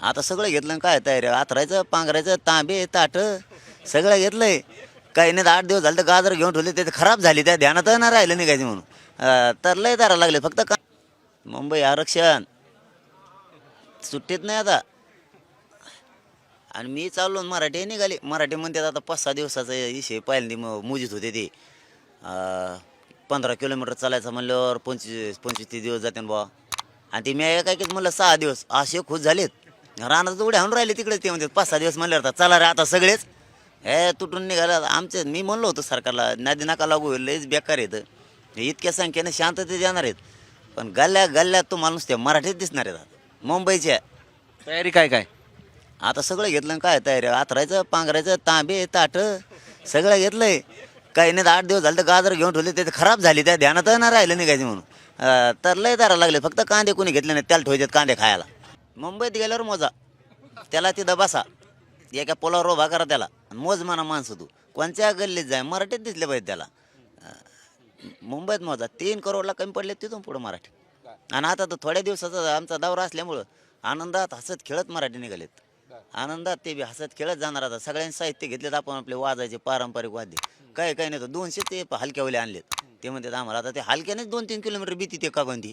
आता सगळं घेतलं आणि काय तयारी? आथरायचं पांघरायचं तांबे ताट सगळं घेतलंय. काही नाही तर आठ दिवस झाले तर गाजर घेऊन ठेवले ते तर खराब झाली त्या ध्यानात नाही राहिलं निघायचं म्हणून. तर लय तारा लागले फक्त का मुंबई आरक्षण. सुट्टीत नाही आता. आणि मी चाललो मराठी निघाली. मराठी म्हणतात आता पाच सहा दिवसाचा विषय पहिल्यांदा मग मुजीत होते ते. पंधरा किलोमीटर चालायचं म्हणल्यावर पंचवीस पंचवीस तीस दिवस जाते बुवा. आणि ते मी काय की म्हणलं सहा दिवस. असे खुश झालेत. रानात उड्या आणून राहिले तिकडे ते म्हणतात पाच सहा दिवस म्हणल्यावर आता चला रे आता सगळेच. हे तुटून निघाला आमचे मी म्हणलो होतो सरकारला नदी नाका लागू लयच बेकार येतं हे इतक्या संख्येने शांततेत येणार आहेत. पण गल्ल्या गल्ल्यात तुम्हाला नुसते मराठीत दिसणार आहेत आता. मुंबईच्या. तयारी काय काय? आता सगळं घेतलं काय तयारी? आथरायचं पांघरायचं तांबे ताट सगळं घेतलंय. काही नाही तर आठ दिवस झाले तर गाजर घेऊन ठेवले ते तर खराब झाली त्या ध्यानात नाही राहिलं निघायचं म्हणून. तर लय दारा लागले फक्त कांदे कोणी घेतले नाही त्याला ठेवायचे कांदे खायला. मुंबईत गेल्यावर मोजा. त्याला तिथं बसा. एका पोलावर उभा करा त्याला. आणि मोज म्हणा माणसं तू. कोणत्या गल्लीत जाय. मराठीत दिसले पाहिजे त्याला. मुंबईत मोजा. तीन करोडला कमी पडले तिथून पुढं मराठी. आणि आता तर थोड्या दिवसाचा आमचा दौरा असल्यामुळं आनंदात हसत खेळत मराठी निघालेत. आनंदात ते बी हसत खेळत जाणार आता. सगळ्यांनी साहित्य घेतलेत. आपण आपले वाजायचे पारंपरिक वाद्य. काय काय नाही तर दोनशे ते हलक्यावाले आणलेत. ते म्हणतात आम्हाला. आता ते हलक्यानेच दोन तीन किलोमीटर भीती ते का कोणती?